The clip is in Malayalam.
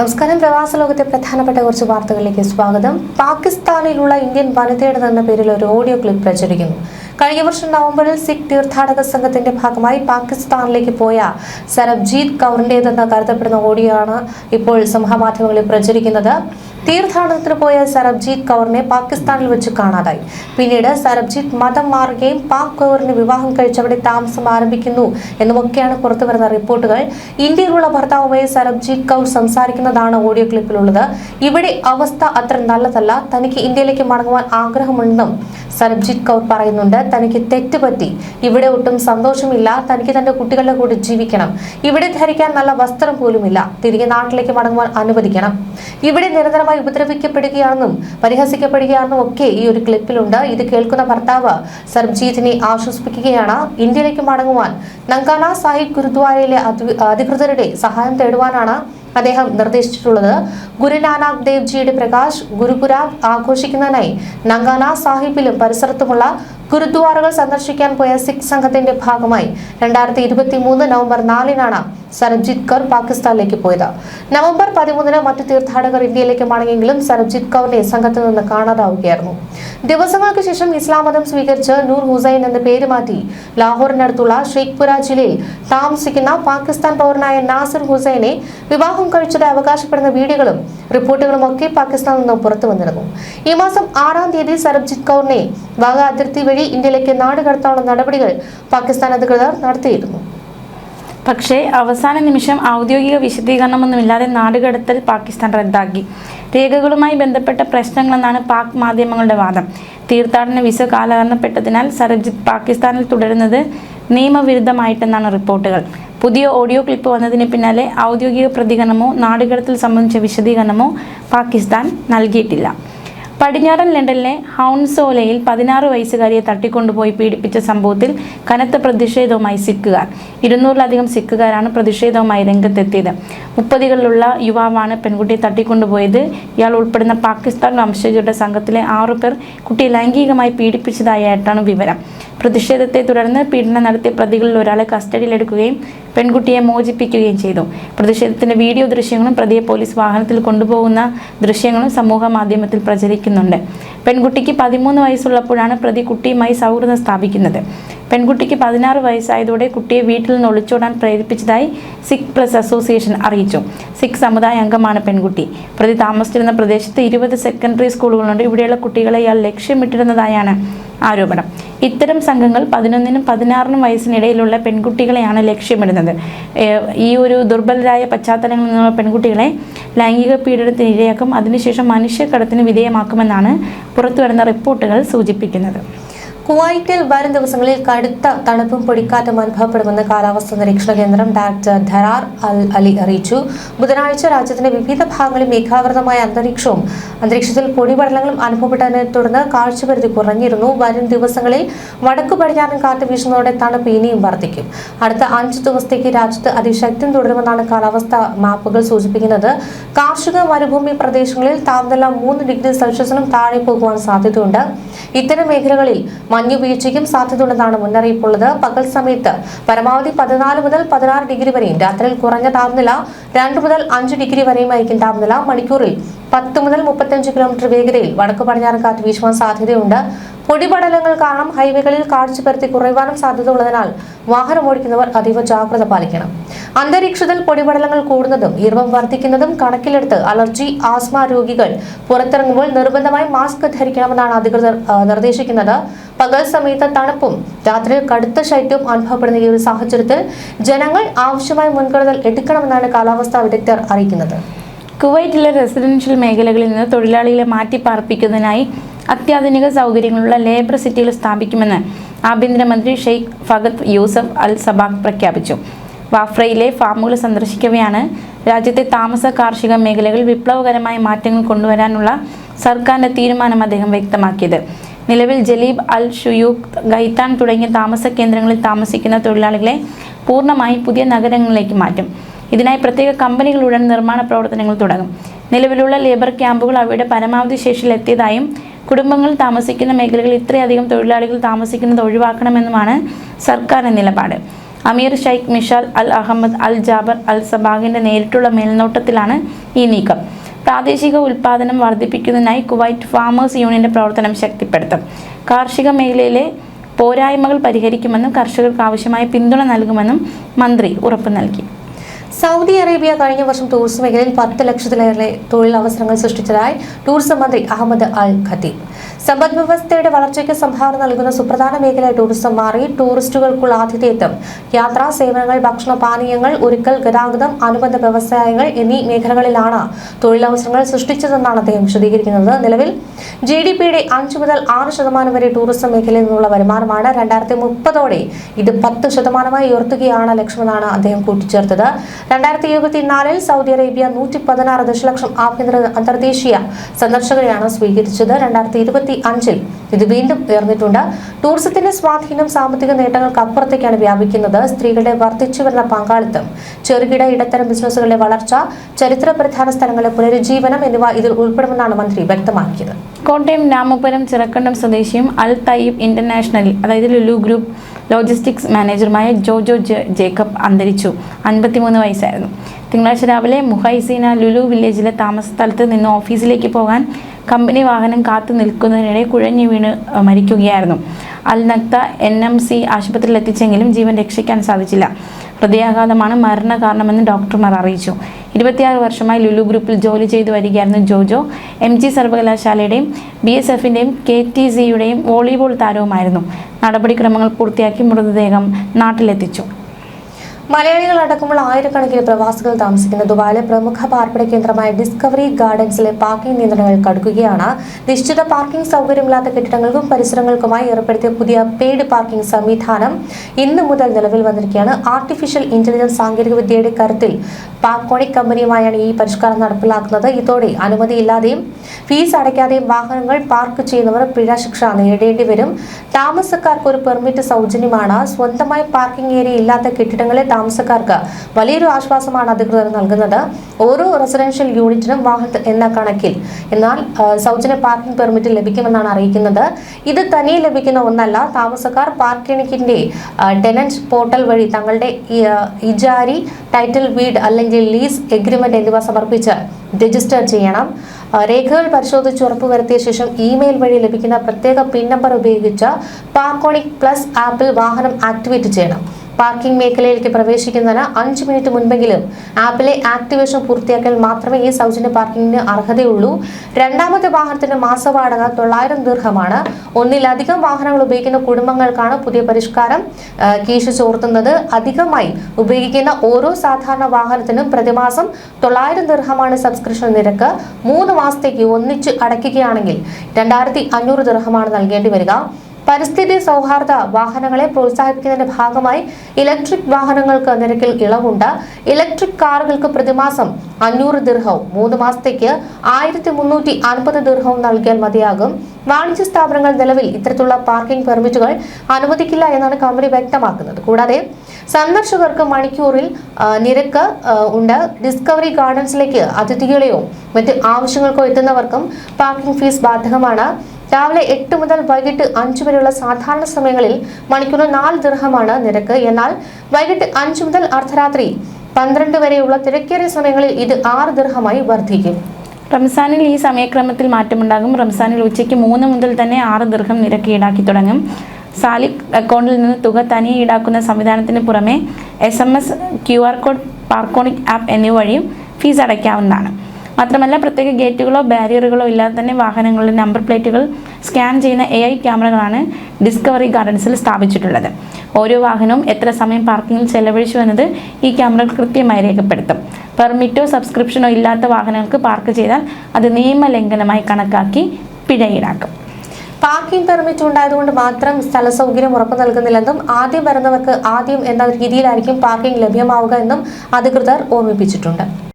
നമസ്കാരം. പ്രവാസ ലോകത്തെ പ്രധാനപ്പെട്ട കുറച്ച് വാർത്തകളിലേക്ക് സ്വാഗതം. പാകിസ്ഥാനിലുള്ള ഇന്ത്യൻ വനിതയുടെ എന്ന പേരിൽ ഒരു ഓഡിയോ ക്ലിപ്പ് പ്രചരിക്കുന്നു. കഴിഞ്ഞ വർഷം നവംബറിൽ സിഖ് തീർത്ഥാടക സംഘത്തിന്റെ ഭാഗമായി പാകിസ്ഥാനിലേക്ക് പോയ സരബ്ജീത് കൗറിന്റേതെന്ന് കരുതപ്പെടുന്ന ഓഡിയോ ആണ് ഇപ്പോൾ സമൂഹമാധ്യമങ്ങളിൽ പ്രചരിക്കുന്നത്. തീർത്ഥാടനത്തിന് പോയ സരബ്ജീത് കൗറിനെ പാകിസ്ഥാനിൽ വെച്ച് കാണാതായി. പിന്നീട് സരബ്ജീത് മതം മാറുകയും പാക് കൗറിന് വിവാഹം കഴിച്ചവിടെ താമസം ആരംഭിക്കുന്നു എന്നുമൊക്കെയാണ് പുറത്തുവരുന്ന റിപ്പോർട്ടുകൾ. ഇന്ത്യയിലുള്ള ഭർത്താവുമായി സരബ്ജീത് കൗർ സംസാരിക്കുന്നതാണ് ഓഡിയോ ക്ലിപ്പിലുള്ളത്. ഇവിടെ അവസ്ഥ അത്ര നല്ലതല്ല. തനിക്ക് ഇന്ത്യയിലേക്ക് മടങ്ങുവാൻ ആഗ്രഹമുണ്ടെന്നും സരബ്ജീത് കൗർ പറയുന്നുണ്ട്. തനിക്ക് തെറ്റുപറ്റി. ഇവിടെ ഒട്ടും സന്തോഷമില്ല. തനിക്ക് തന്റെ കുട്ടികളുടെ കൂടെ ജീവിക്കണം. ഇവിടെ ധരിക്കാൻ നല്ല വസ്ത്രം പോലുമില്ല. തിരികെ നാട്ടിലേക്ക് മടങ്ങുവാൻ അനുവദിക്കണം. ഇവിടെ നിരന്തരമായി ഉപദ്രവിക്കപ്പെടുകയാണെന്നും പരിഹസിക്കപ്പെടുകയാണെന്നും ഒക്കെ ഈ ഒരു ക്ലിപ്പിലുണ്ട്. ഇത് കേൾക്കുന്ന ഭർത്താവ് സർബ്ജീതിനെ ആശ്വസിപ്പിക്കുകയാണ്. ഇന്ത്യയിലേക്ക് മടങ്ങുവാൻ നങ്കാന സാഹിബ് ഗുരുദ്വാരയിലെ അധി- അധികൃതരുടെ സഹായം തേടുവാനാണ് അദ്ദേഹം നിർദ്ദേശിച്ചിട്ടുള്ളത്. ഗുരുനാനാക് ദേവ് ജിയുടെ പ്രകാശ് ഗുരുപുരാഗ് ആഘോഷിക്കുന്നതിനായി നങ്കാന സാഹിബിലും പരിസരത്തുമുള്ള ഗുരുദ്വാരകൾ സന്ദർശിക്കാൻ പോയ സിഖ് സംഘത്തിന്റെ ഭാഗമായി രണ്ടായിരത്തി ഇരുപത്തി മൂന്ന് നവംബർ നാലിനാണ് സർബ്ജിത് കൗർ പാകിസ്ഥാനിലേക്ക് പോയത്. നവംബർ പതിമൂന്നിന് മറ്റു തീർത്ഥാടകർ ഇന്ത്യയിലേക്ക് മടങ്ങിയെങ്കിലും സർബ്ജിത് കൗറിനെ സംഘത്തിൽ നിന്ന് കാണാതാവുകയായിരുന്നു. ദിവസങ്ങൾക്ക് ശേഷം ഇസ്ലാം മതം സ്വീകരിച്ച് നൂർ ഹുസൈൻ എന്ന പേര് മാറ്റി ലാഹോറിനടുത്തുള്ള ഷെയ്ഖ്പുര ജില്ലയിൽ താമസിക്കുന്ന പാകിസ്ഥാൻ പൗരനായ നാസിർ ഹുസൈനെ വിവാഹം കഴിച്ചത് അവകാശപ്പെടുന്ന വീഡിയോകളും റിപ്പോർട്ടുകളും ഒക്കെ പാകിസ്ഥാനിൽ നിന്ന് പുറത്തു വന്നിരുന്നു ഈ മാസം ആറാം തീയതി സർബ്ജിത് കൗറിനെ വാഗ അതിർത്തി വഴി ഇന്ത്യയിലേക്ക് നാടുകടത്താനുള്ള നടപടികൾ പാകിസ്ഥാൻ അധികൃതർ നടത്തിയിരുന്നു. പക്ഷേ അവസാന നിമിഷം ഔദ്യോഗിക വിശദീകരണമൊന്നുമില്ലാതെ നാടുകടത്തൽ പാകിസ്ഥാൻ റദ്ദാക്കി. രേഖകളുമായി ബന്ധപ്പെട്ട പ്രശ്നങ്ങളെന്നാണ് പാക് മാധ്യമങ്ങളുടെ വാദം. തീർത്ഥാടന വിസ കാലഹരണപ്പെട്ടതിനാൽ സർജിത് പാകിസ്ഥാനിൽ തുടരുന്നത് നിയമവിരുദ്ധമായിട്ടെന്നാണ് റിപ്പോർട്ടുകൾ. പുതിയ ഓഡിയോ ക്ലിപ്പ് വന്നതിന് പിന്നാലെ ഔദ്യോഗിക പ്രതികരണമോ നാടുകടത്തിൽ സംബന്ധിച്ച വിശദീകരണമോ പാകിസ്ഥാൻ നൽകിയിട്ടില്ല. പടിഞ്ഞാറൻ ലണ്ടനിലെ ഹൗൺസോലയിൽ പതിനാറ് വയസ്സുകാരിയെ തട്ടിക്കൊണ്ടുപോയി പീഡിപ്പിച്ച സംഭവത്തിൽ കനത്ത പ്രതിഷേധവുമായി സിഖുകാർ. ഇരുന്നൂറിലധികം സിക്കുകാരാണ് പ്രതിഷേധവുമായി രംഗത്തെത്തിയത്. മുപ്പതുകളിലുള്ള യുവാവാണ് പെൺകുട്ടിയെ തട്ടിക്കൊണ്ടുപോയത്. ഇയാൾ ഉൾപ്പെടുന്ന പാകിസ്ഥാൻ വംശജരുടെ സംഘത്തിലെ ആറുപേർ കുട്ടിയെ ലൈംഗികമായി പീഡിപ്പിച്ചതായിട്ടാണ് വിവരം. പ്രതിഷേധത്തെ തുടർന്ന് പീഡനം നടത്തിയ പ്രതികളിൽ ഒരാളെ കസ്റ്റഡിയിലെടുക്കുകയും പെൺകുട്ടിയെ മോചിപ്പിക്കുകയും ചെയ്തു. പ്രതിഷേധത്തിന്റെ വീഡിയോ ദൃശ്യങ്ങളും പ്രതിയെ പോലീസ് വാഹനത്തിൽ കൊണ്ടുപോകുന്ന ദൃശ്യങ്ങളും സമൂഹ മാധ്യമത്തിൽ പ്രചരിക്കുന്നുണ്ട്. പെൺകുട്ടിക്ക് പതിമൂന്ന് വയസ്സുള്ളപ്പോഴാണ് പ്രതി കുട്ടിയുമായി സൗഹൃദം സ്ഥാപിക്കുന്നത്. പെൺകുട്ടിക്ക് പതിനാറ് വയസ്സായതോടെ കുട്ടിയെ വീട്ടിൽ നിന്ന് ഒളിച്ചോടാൻ പ്രേരിപ്പിച്ചതായി സിഖ് പ്ലസ് അസോസിയേഷൻ അറിയിച്ചു. സിഖ് സമുദായ അംഗമാണ് പെൺകുട്ടി. പ്രതി താമസിച്ചിരുന്ന പ്രദേശത്ത് ഇരുപത് സെക്കൻഡറി സ്കൂളുകളുണ്ട്. ഇവിടെയുള്ള കുട്ടികളെ ഇയാൾ ലക്ഷ്യമിട്ടിരുന്നതായാണ് ആരോപണം. ഇത്തരം സംഘങ്ങൾ പതിനൊന്നിനും പതിനാറിനും വയസ്സിനിടയിലുള്ള പെൺകുട്ടികളെയാണ് ലക്ഷ്യമിടുന്നത്. ഈ ഒരു ദുർബലരായ പശ്ചാത്തലങ്ങളിൽ നിന്നുള്ള പെൺകുട്ടികളെ ലൈംഗിക പീഡനത്തിന് ഇരയാക്കും അതിനുശേഷം മനുഷ്യക്കടത്തിന് വിധേയമാക്കുമെന്നാണ് പുറത്തുവരുന്ന റിപ്പോർട്ടുകൾ സൂചിപ്പിക്കുന്നത്. കുവൈറ്റിൽ വരും ദിവസങ്ങളിൽ കടുത്ത തണുപ്പും പൊടിക്കാറ്റും അനുഭവപ്പെടുമെന്ന് കാലാവസ്ഥാ നിരീക്ഷണ കേന്ദ്രം ഡയറക്ടർ ധരാർ അൽ അലി അറിയിച്ചു. ബുധനാഴ്ച രാജ്യത്തിന്റെ വിവിധ ഭാഗങ്ങളിൽ മേഘാവൃതമായ അന്തരീക്ഷവും അന്തരീക്ഷത്തിൽ പൊടിപടലങ്ങളും അനുഭവപ്പെട്ടതിനെ തുടർന്ന് കാഴ്ചപരിധി കുറഞ്ഞിരുന്നു. വരും ദിവസങ്ങളിൽ വടക്കു പടിഞ്ഞാറൻ കാറ്റ് വീശുന്നതോടെ തണുപ്പ് ഇനിയും വർദ്ധിക്കും. അടുത്ത അഞ്ച് ദിവസത്തേക്ക് രാജ്യത്ത് അതിശക്തം തുടരുമെന്നാണ് കാലാവസ്ഥാ മാപ്പുകൾ സൂചിപ്പിക്കുന്നത്. കാർഷിക മരുഭൂമി പ്രദേശങ്ങളിൽ താപനില മൂന്ന് ഡിഗ്രി സെൽഷ്യസിനും താഴെ പോകുവാൻ സാധ്യതയുണ്ട്. ഇത്തരം മേഖലകളിൽ മഞ്ഞുവീഴ്ചയ്ക്കും സാധ്യതയുണ്ടെന്നാണ് മുന്നറിയിപ്പുള്ളത്. പകൽ സമയത്ത് പരമാവധി പതിനാല് മുതൽ പതിനാറ് ഡിഗ്രി വരെയും രാത്രിയിൽ കുറഞ്ഞ താപനില രണ്ട് മുതൽ അഞ്ച് ഡിഗ്രി വരെയുമായിരിക്കും താപനില. മണിക്കൂറിൽ പത്ത് മുതൽ മുപ്പത്തഞ്ച് കിലോമീറ്റർ വേഗതയിൽ വടക്ക് പടിഞ്ഞാറൻ കാറ്റ് വീശുവാൻ സാധ്യതയുണ്ട്. പൊടിപടലങ്ങൾ കാരണം ഹൈവേകളിൽ കാഴ്ച പരത്തി കുറയുവാനും സാധ്യതയുള്ളതിനാൽ വാഹനം ഓടിക്കുന്നവർ അതീവ ജാഗ്രത പാലിക്കണം. അന്തരീക്ഷത്തിൽ പൊടിപടലങ്ങൾ കൂടുന്നതും ഈർപ്പം വർദ്ധിക്കുന്നതും കണക്കിലെടുത്ത് അലർജി ആസ്മ രോഗികൾ പുറത്തിറങ്ങുമ്പോൾ നിർബന്ധമായി മാസ്ക് ധരിക്കണമെന്നാണ് അധികൃതർ നിർദ്ദേശിക്കുന്നത്. പകൽ സമയത്ത് തണുപ്പും രാത്രിയിൽ കടുത്ത ശൈത്യവും അനുഭവപ്പെടുന്ന ഈ ഒരു സാഹചര്യത്തിൽ ജനങ്ങൾ ആവശ്യമായ മുൻകരുതൽ എടുക്കണമെന്നാണ് കാലാവസ്ഥാ വിദഗ്ധർ അറിയിക്കുന്നത്. കുവൈറ്റിലെ റെസിഡൻഷ്യൽ മേഖലകളിൽ നിന്ന് തൊഴിലാളികളെ മാറ്റി പാർപ്പിക്കുന്നതിനായി അത്യാധുനിക സൗകര്യങ്ങളുള്ള ലേബർ സിറ്റികൾ സ്ഥാപിക്കുമെന്ന് ആഭ്യന്തരമന്ത്രി ഷെയ്ഖ് ഫഗത് യൂസഫ് അൽ സബാഖ് പ്രഖ്യാപിച്ചു. വാഫ്രയിലെ ഫാമുകൾ സന്ദർശിക്കവെയാണ് രാജ്യത്തെ താമസ കാർഷിക മേഖലകൾ വിപ്ലവകരമായ മാറ്റങ്ങൾ കൊണ്ടുവരാനുള്ള സർക്കാരിന്റെ തീരുമാനം അദ്ദേഹം വ്യക്തമാക്കിയത്. നിലവിൽ ജലീബ് അൽ ഷുയൂഖ് ഗൈത്താൻ തുടങ്ങിയ താമസ കേന്ദ്രങ്ങളിൽ താമസിക്കുന്ന തൊഴിലാളികളെ പൂർണമായി പുതിയ നഗരങ്ങളിലേക്ക് മാറ്റും. ഇതിനായി പ്രത്യേക കമ്പനികൾ ഉടൻ നിർമ്മാണ പ്രവർത്തനങ്ങൾ തുടങ്ങും. നിലവിലുള്ള ലേബർ ക്യാമ്പുകൾ അവയുടെ പരമാവധി ശേഷിയിൽ എത്തിയതായും കുടുംബങ്ങൾ താമസിക്കുന്ന മേഖലകളിൽ ഇത്രയധികം തൊഴിലാളികൾ താമസിക്കുന്നത് ഒഴിവാക്കണമെന്നുമാണ് സർക്കാരിന്റെ നിലപാട്. Amir Sheikh Mishal Al Ahmad Al Jaber Al സബാഗിന്റെ നേരിട്ടുള്ള മേൽനോട്ടത്തിലാണ് ഈ നീക്കം. പ്രാദേശിക ഉൽപ്പാദനം വർദ്ധിപ്പിക്കുന്നതിനായി കുവൈറ്റ് ഫാമേഴ്സ് യൂണിയന്റെ പ്രവർത്തനം ശക്തിപ്പെടുത്തും. കാർഷിക മേഖലയിലെ പോരായ്മകൾ പരിഹരിക്കുമെന്നും കർഷകർക്ക് ആവശ്യമായ പിന്തുണ നൽകുമെന്നും മന്ത്രി ഉറപ്പു നൽകി. സൗദി അറേബ്യ കഴിഞ്ഞ വർഷം ടൂറിസം മേഖലയിൽ പത്ത് ലക്ഷത്തിലേറെ തൊഴിലവസരങ്ങൾ സൃഷ്ടിച്ചതായി ടൂറിസം മന്ത്രി അഹമ്മദ് അൽ ഖത്തീബ്. സമ്പദ് വ്യവസ്ഥയുടെ വളർച്ചയ്ക്ക് സംഭാവന നൽകുന്ന സുപ്രധാന മേഖല ടൂറിസം മാറി. ടൂറിസ്റ്റുകൾക്കുള്ള ആതിഥേയത്വം യാത്രാ സേവനങ്ങൾ ഭക്ഷണ പാനീയങ്ങൾ ഒരുക്കൽ ഗതാഗതം അനുബന്ധ വ്യവസായങ്ങൾ എന്നീ മേഖലകളിലാണ് തൊഴിലവസരങ്ങൾ സൃഷ്ടിച്ചതെന്നാണ് അദ്ദേഹം വിശദീകരിക്കുന്നത്. നിലവിൽ ജി ഡി പിയുടെ അഞ്ച് മുതൽ ആറ് ശതമാനം വരെ ടൂറിസം മേഖലയിൽ നിന്നുള്ള വരുമാനമാണ് രണ്ടായിരത്തി മുപ്പതോടെ ഇത് പത്ത് ശതമാനമായി ഉയർത്തുകയാണ് ലക്ഷ്യമെന്നാണ് അദ്ദേഹം കൂട്ടിച്ചേർത്തത്. രണ്ടായിരത്തി ഇരുപത്തിനാലിൽ സൗദി അറേബ്യ നൂറ്റി പതിനാറ് ദശലക്ഷം ആഭ്യന്തര അന്തർദേശീയ സന്ദർശകരെയാണ് സ്വീകരിച്ചത്. രണ്ടായിരത്തി ഇരുപത്തി അഞ്ചിൽ ഇത് വീണ്ടും ഉയർന്നിട്ടുണ്ട്. ടൂറിസത്തിന്റെ സ്വാധീനം സാമ്പത്തിക നേട്ടങ്ങൾക്ക് അപ്പുറത്തേക്കാണ് വ്യാപിക്കുന്നത്. സ്ത്രീകളുടെ വർദ്ധിച്ചു വരുന്ന പങ്കാളിത്തം ചെറുകിട ഇടത്തരം ബിസിനസ്സുകളുടെ വളർച്ച ചരിത്ര പ്രധാന സ്ഥലങ്ങളുടെ പുനരുജ്ജീവനം എന്നിവ ഇതിൽ ഉൾപ്പെടുമെന്നാണ് മന്ത്രി വ്യക്തമാക്കിയത്. കോട്ടയം രാമപുരം ചിറക്കണ്ടം സ്വദേശിയും അൽ തയ്യബ് ഇന്റർനാഷണൽ അതായത് ലുലു ഗ്രൂപ്പ് ലോജിസ്റ്റിക്സ് മാനേജറുമായ ജോജോ ജേക്കബ് അന്തരിച്ചു. അൻപത്തിമൂന്ന് വയസ്സായിരുന്നു. തിങ്കളാഴ്ച രാവിലെ മുഹൈസീന ലുലു വില്ലേജിലെ താമസ സ്ഥലത്ത് നിന്ന് ഓഫീസിലേക്ക് പോകാൻ കമ്പനി വാഹനം കാത്തു നിൽക്കുന്നതിനിടെ കുഴഞ്ഞു വീണ് മരിക്കുകയായിരുന്നു. Al Naqta N M C ആശുപത്രിയിൽ എത്തിച്ചെങ്കിലും ജീവൻ രക്ഷിക്കാൻ സാധിച്ചില്ല. ഹൃദയാഘാതമാണ് മരണകാരണമെന്ന് ഡോക്ടർമാർ അറിയിച്ചു. ഇരുപത്തിയാറ് വർഷമായി ലുലു ഗ്രൂപ്പിൽ ജോലി ചെയ്തു വരികയായിരുന്നു ജോജോ. എം ജി സർവകലാശാലയുടെയും ബി എസ് എഫിന്റെയും കെ ടി സിയുടെയും വോളിബോൾ താരവുമായിരുന്നു. നടപടിക്രമങ്ങൾ പൂർത്തിയാക്കി മൃതദേഹം നാട്ടിലെത്തിച്ചു. മലയാളികൾ അടക്കമുള്ള ആയിരക്കണക്കിന് പ്രവാസികൾ താമസിക്കുന്ന ദുബായിലെ പ്രമുഖ പാർപ്പിട കേന്ദ്രമായ ഡിസ്കവറി ഗാർഡൻസിലെ പാർക്കിംഗ് നിയന്ത്രണങ്ങൾ കടുക്കുകയാണ്. നിശ്ചിത പാർക്കിംഗ് സൗകര്യമില്ലാത്ത കെട്ടിടങ്ങൾക്കും പരിസരങ്ങൾക്കുമായി ഏർപ്പെടുത്തിയ പുതിയ പെയ്ഡ് പാർക്കിംഗ് സംവിധാനം ഇന്ന് മുതൽ നിലവിൽ വന്നിരിക്കുകയാണ്. ആർട്ടിഫിഷ്യൽ ഇന്റലിജൻസ് സാങ്കേതികവിദ്യയുടെ കരുത്തിൽ പാക്കോണിക് കമ്പനിയുമായാണ് ഈ പരിഷ്കാരം നടപ്പിലാക്കുന്നത്. ഇതോടെ അനുമതിയില്ലാതെയും ഫീസ് അടയ്ക്കാതെയും വാഹനങ്ങൾ പാർക്ക് ചെയ്യുന്നവർ പിഴ ശിക്ഷ നേടേണ്ടി വരും. താമസക്കാർക്ക് ഒരു പെർമിറ്റ് സൗജന്യമാണ്. സ്വന്തമായി പാർക്കിംഗ് ഏരിയ ഇല്ലാത്ത കെട്ടിടങ്ങളിലെ താമസക്കാർക്ക് വലിയൊരു ആശ്വാസമാണ് അധികൃതർ നൽകുന്നത്. ഓരോ റെസിഡൻഷ്യൽ യൂണിറ്റിനും വാഹന എന്ന കണക്കിൽ. എന്നാൽ സൗജന്യ പാർക്കിംഗ് പെർമിറ്റ് ലഭിക്കുമെന്നാണ് അറിയിക്കുന്നത്. ഇത് തനിയെ ലഭിക്കുന്ന ഒന്നല്ല. താമസക്കാർ പാർക്കിണിക്കിന്റെ ടെനന്റ് പോർട്ടൽ വഴി തങ്ങളുടെ ഇജാരി ടൈറ്റിൽ വീട് അല്ലെങ്കിൽ ലീസ് എഗ്രിമെന്റ് എന്നിവ സമർപ്പിച്ച് രജിസ്റ്റർ ചെയ്യണം. രേഖകൾ പരിശോധിച്ച് ഉറപ്പുവരുത്തിയ ശേഷം ഇമെയിൽ വഴി ലഭിക്കുന്ന പ്രത്യേക പിൻ നമ്പർ ഉപയോഗിച്ച് പാർക്കോണിക് പ്ലസ് ആപ്പിൽ വാഹനം ആക്ടിവേറ്റ് ചെയ്യണം. പാർക്കിംഗ് മേഖലയിലേക്ക് പ്രവേശിക്കുന്നതിന് അഞ്ച് മിനിറ്റ് മുൻപെങ്കിലും ആപ്പിലെ ആക്ടിവേഷൻ പൂർത്തിയാക്കിയാൽ മാത്രമേ ഈ സൗജന്യ പാർക്കിംഗിന് അർഹതയുള്ളൂ. രണ്ടാമത്തെ വാഹനത്തിന്റെ മാസവാടക തൊള്ളായിരം ദീർഘമാണ്. ഒന്നിലധികം വാഹനങ്ങൾ ഉപയോഗിക്കുന്ന കുടുംബങ്ങൾക്കാണ് പുതിയ പരിഷ്കാരം കീശ് ചോർത്തുന്നത്. അധികമായി ഉപയോഗിക്കുന്ന ഓരോ സാധാരണ വാഹനത്തിനും പ്രതിമാസം തൊള്ളായിരം ദീർഘമാണ് സബ്സ്ക്രിപ്ഷൻ നിരക്ക്. മൂന്ന് മാസത്തേക്ക് ഒന്നിച്ച് അടയ്ക്കുകയാണെങ്കിൽ രണ്ടായിരത്തി അഞ്ഞൂറ് ദീർഘമാണ് നൽകേണ്ടി വരിക. പരിസ്ഥിതി സൗഹാർദ്ദ വാഹനങ്ങളെ പ്രോത്സാഹിപ്പിക്കുന്നതിന്റെ ഭാഗമായി ഇലക്ട്രിക് വാഹനങ്ങൾക്ക് നിരക്കിൽ ഇളവുണ്ട്. ഇലക്ട്രിക് കാറുകൾക്ക് പ്രതിമാസം അഞ്ഞൂറ് ദീർഘവും മൂന്ന് മാസത്തേക്ക് ആയിരത്തി മുന്നൂറ്റി അൻപത് ദീർഘവും നൽകിയാൽ മതിയാകും. വാണിജ്യ സ്ഥാപനങ്ങൾ നിലവിൽ ഇത്തരത്തിലുള്ള പാർക്കിംഗ് പെർമിറ്റുകൾ അനുവദിക്കില്ല എന്നാണ് കമ്പനി വ്യക്തമാക്കുന്നത്. കൂടാതെ സന്ദർശകർക്ക് മണിക്കൂറിൽ നിരക്ക് ഉണ്ട്. ഡിസ്കവറി ഗാർഡൻസിലേക്ക് അതിഥികളെയോ മറ്റ് ആവശ്യങ്ങൾക്കോ എത്തുന്നവർക്കും പാർക്കിംഗ് ഫീസ് ബാധകമാണ്. രാവിലെ എട്ട് മുതൽ വൈകിട്ട് അഞ്ചു വരെയുള്ള സാധാരണ സമയങ്ങളിൽ മണിക്കൂറിന് നാല് ദീർഘമാണ് നിരക്ക്. എന്നാൽ വൈകിട്ട് അഞ്ചു മുതൽ അർദ്ധരാത്രി പന്ത്രണ്ട് വരെയുള്ള തിരക്കേറിയ സമയങ്ങളിൽ ഇത് ആറ് ദീർഘമായി വർദ്ധിക്കും. റംസാനിൽ ഈ സമയക്രമത്തിൽ മാറ്റമുണ്ടാകും. റംസാനിൽ ഉച്ചയ്ക്ക് മൂന്ന് മുതൽ തന്നെ ആറ് ദീർഘം നിരക്ക് ഈടാക്കി തുടങ്ങും. സാലിക് അക്കൗണ്ടിൽ നിന്ന് തുക തനിയെ ഈടാക്കുന്ന സംവിധാനത്തിന് പുറമെ S M S Q R code Parkonic app എന്നിവ വഴിയും ഫീസ് അടയ്ക്കാവുന്നതാണ്. മാത്രമല്ല പ്രത്യേക ഗേറ്റുകളോ ബാരിയറുകളോ ഇല്ലാതെ തന്നെ വാഹനങ്ങളുടെ നമ്പർ പ്ലേറ്റുകൾ സ്കാൻ ചെയ്യുന്ന എ ഐ ക്യാമറകളാണ് ഡിസ്കവറി ഗാർഡൻസിൽ സ്ഥാപിച്ചിട്ടുള്ളത്. ഓരോ വാഹനവും എത്ര സമയം പാർക്കിങ്ങിൽ ചെലവഴിച്ചു എന്നത് ഈ ക്യാമറകൾ കൃത്യമായി രേഖപ്പെടുത്തും. പെർമിറ്റോ സബ്സ്ക്രിപ്ഷനോ ഇല്ലാത്ത വാഹനങ്ങൾക്ക് പാർക്ക് ചെയ്താൽ അത് നിയമലംഘനമായി കണക്കാക്കി പിഴ ഈടാക്കും പാർക്കിംഗ് പെർമിറ്റ് ഉണ്ടായതുകൊണ്ട് മാത്രം സ്ഥല സൗകര്യം ഉറപ്പു നൽകുന്നില്ലെന്നും ആദ്യം വരുന്നവർക്ക് ആദ്യം എന്ന രീതിയിലായിരിക്കും പാർക്കിംഗ് ലഭ്യമാവുക എന്നും അധികൃതർ ഓർമ്മിപ്പിച്ചിട്ടുണ്ട്.